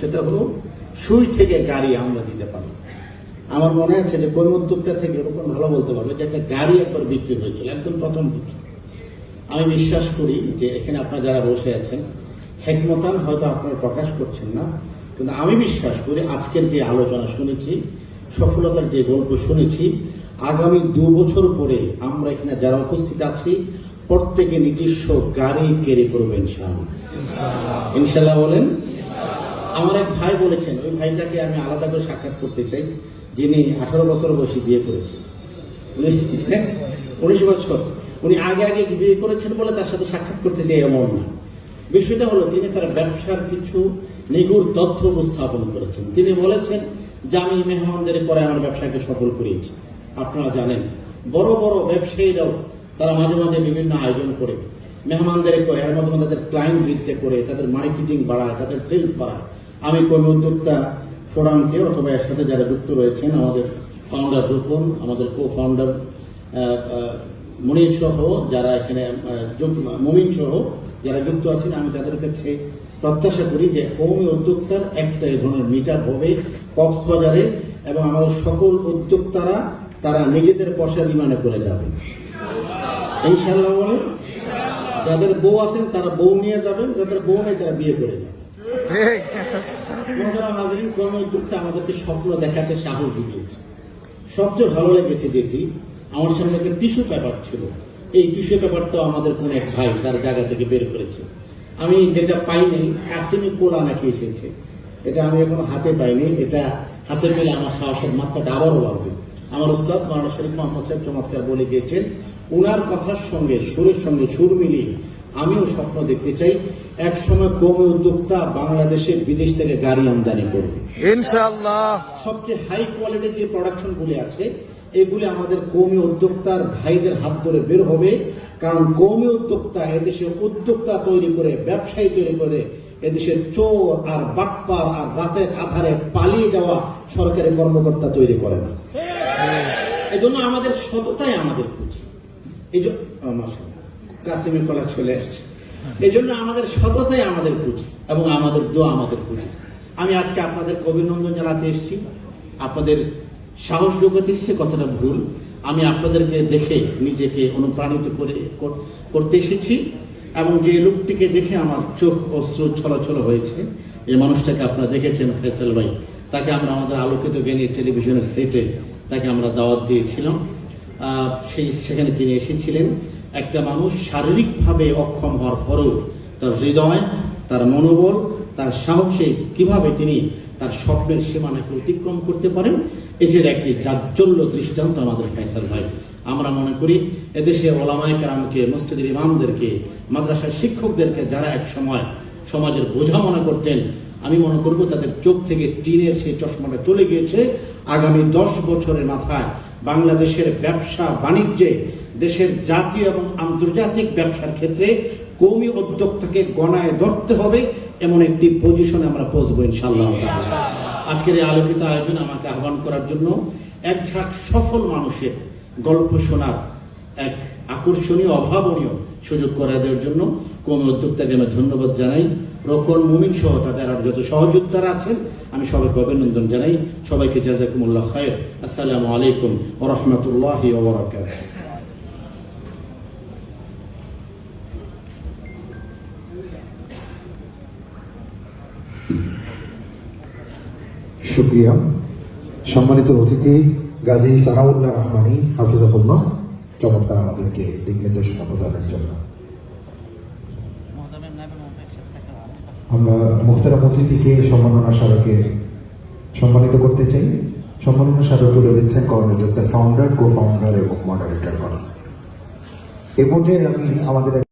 সেটা হলো, সুই থেকে গাড়ি আমরা দিতে পারি। আমার মনে আছে যে কোন উদ্যোক্তা থেকে এরকম ভালো বলতে পারবে যে একটা গাড়ি একবার বিক্রি হয়েছিল, একদম প্রথম বিক্রি। আমি বিশ্বাস করি যে এখানে আপনারা যারা বসে আছেন, হেকমতান হয়তো আপনারা প্রকাশ করছেন না, কিন্তু আমি বিশ্বাস করি আজকের যে আলোচনা শুনেছি, সফলতার যে গল্প শুনেছি, আগামী দু বছর পরে আমরা এখানে যারা উপস্থিত আছি, প্রত্যেকে নিজস্ব গাড়ি ক্যারি করবেন ইনশাআল্লাহ। ইনশাল্লাহ বলেন আমার এক ভাই বলেছেন, ওই ভাইটাকে আমি আলাদা করে সাক্ষাৎ করতে চাই, যিনি আঠারো বছর বয়সী বিয়ে করেছেন। উনিশ বছর। উনি আগে আগে বিয়ে করেছেন বলে তার সাথে সাক্ষাৎ করতে চাই এমন না। বিষয়টা হলো, তিনি তার ব্যবসার কিছু নিগুড় তথ্য উপস্থাপন করেছেন। তিনি বলেছেন, যে আমি মেহমানদের করে আমার ব্যবসাকে সফল করিয়েছি। আপনারা জানেন, বড় বড় ব্যবসায়ীরাও তারা মাঝে মাঝে বিভিন্ন আয়োজন করে। মেহমানদের করে, এর মাধ্যমে তাদের ক্লায়েন্ট বৃদ্ধি করে, তাদের মার্কেটিং বাড়ায়, তাদের সেলস বাড়ায়। আমি কর্মী উদ্যোক্তা ফোরামকে, অথবা এর সাথে যারা যুক্ত রয়েছেন, আমাদের ফাউন্ডার রূপন আমাদের কো ফাউন্ডার মনির সহ, যারা এখানে মমিন সহ যারা যুক্ত আছেন, আমি তাদের কাছে প্রত্যাশা করি যে কৌমি উদ্যোক্তার একটা এই ধরনের মিটার হবে কক্সবাজারে, এবং আমাদের সকল উদ্যোক্তারা তারা নিজেদের পয়সা বিমানে করে যাবে। ইনশাল্লাহ বলেন, যাদের বউ আছেন তারা বউ নিয়ে যাবেন, যাদের বউ নেই তারা বিয়ে করে ঠিক। হাজরিন কর্ম উদ্যোক্তা আমাদেরকে স্বপ্ন দেখাতে সাহস জুগিয়েছে সবচেয়ে ভালো লেগেছে যেটি আমার সামনে একটা টিস্যু পেপার ছিল। এই টিস্যু পেপারটাও আমাদের কোন এক ভাই তার জায়গা থেকে বের করেছে। আমি যেটা পাইনি কাসিমি কোলা নাকি এসেছে। এটা আমি এখনও হাতে পাইনি। এটা হাতে পেলে আমার সাহসের মাত্রাটা আবারও বাড়বে। আমার উস্তাদ শরীফ মোহাম্মদ সাহেব চমৎকার বলে গিয়েছেন ওনার কথার সঙ্গে, সুরের সঙ্গে সুর মিলিয়ে আমিও স্বপ্ন দেখতে চাই এক সময় কমে উদ্যোক্তা বাংলাদেশে বিদেশ থেকে গাড়ি আমদানি করবে। ইনশাআল্লাহ। সবচেয়ে হাই কোয়ালিটির যে প্রোডাকশন গুলি আছে এগুলি আমাদের কৌমি উদ্যোক্তার ভাইদের হাত ধরে বের হবে। কারণ কৌমি উদ্যোক্তা এদেশে উদ্যোক্তা তৈরি করে ব্যবসায়ী তৈরি করে এদেশের চোর আর বাটপার আর রাতের আধারে পালিয়ে যাওয়া সরকারি কর্মকর্তা তৈরি করে না। এজন্য আমাদের সততাই আমাদের পুঁজি। এই জন্য কাসিমের কলা চলে আসছে। এই জন্য আমাদের সততাই আমাদের পুঁজি এবং আমাদের দোয়া আমাদের পুঁজি। আমি আজকে আপনাদের অভিনন্দন জানাতে এসেছি। আপনাদের সাহস যোগাতে এসেছে, কথাটা ভুল। আমি আপনাদেরকে দেখে নিজেকে অনুপ্রাণিত করে করতে এসেছি এবং যে লোকটিকে দেখে আমার চোখ অস্ত্র ছলাছল হয়েছে, এই মানুষটাকে আপনারা দেখেছেন ফেসেল ভাই। তাকে আমরা আমাদের আলোকিত জ্ঞানী টেলিভিশনের সেটে তাকে আমরা দাওয়াত দিয়েছিলাম। সেই সেখানে তিনি এসেছিলেন। একটা মানুষ শারীরিকভাবে অক্ষম হওয়ার পরেও তার হৃদয়, তার মনোবল, তার সাহসে কীভাবে তিনি তার স্বপ্নের সীমানাকে অতিক্রম করতে পারেন এটির একটি জাজ্জল্য দৃষ্টান্ত আমাদের ফয়সাল ভাই। আমরা মনে করি, এদেশে ওলামায় কেরামকে, মসজিদের ইমামদেরকে, মাদ্রাসার শিক্ষকদেরকে যারা এক সময় সমাজের বোঝা মনে করতেন, আমি মনে করব তাদের চোখ থেকে টিনের সেই চশমাটা চলে গিয়েছে। আগামী দশ বছরের মাথায় বাংলাদেশের ব্যবসা বাণিজ্যে দেশের জাতীয় এবং আন্তর্জাতিক ব্যবসার ক্ষেত্রে কৌমি উদ্যোক্তাকে গণায় ধরতে হবে, এমন একটি পজিশনে আমরা পৌঁছবো ইনশাল্লাহ আজকের এই আলোকিত আয়োজন আমাকে আহ্বান করার জন্য এক ঝাঁক সফল মানুষের গল্প শোনার এক আকর্ষণীয়, অভাবনীয় সুযোগ করে দেওয়ার জন্য কোন উদ্যোক্তাকে আমি ধন্যবাদ জানাই। রকন মুমিন সহ তাদের আর যত সহযোদ্ধারা আছেন, আমি সবাইকে অভিনন্দন জানাই। সবাইকে জাজাকুমুল্লাহ খায়ের। আসসালামু আলাইকুম ও রহমতুল্লাহ শুক্রিয়া। সম্মানিত অতিথি, গাজী সানাউল্লাহ রহমানী, হাফিজাহুল্লাহ, চমৎকার আমাদেরকে দিক প্রদানের জন্য। আমরা মুখতারা অতিথিকে সম্মাননা স্মারকে সম্মানিত করতে চাই। সম্মাননা স্মারক তুলে দিচ্ছেন কর্মযোদ্ধার ফাউন্ডার কো ফাউন্ডার এবং মডারেটর করা এ পর্যায়ে আমি আমাদের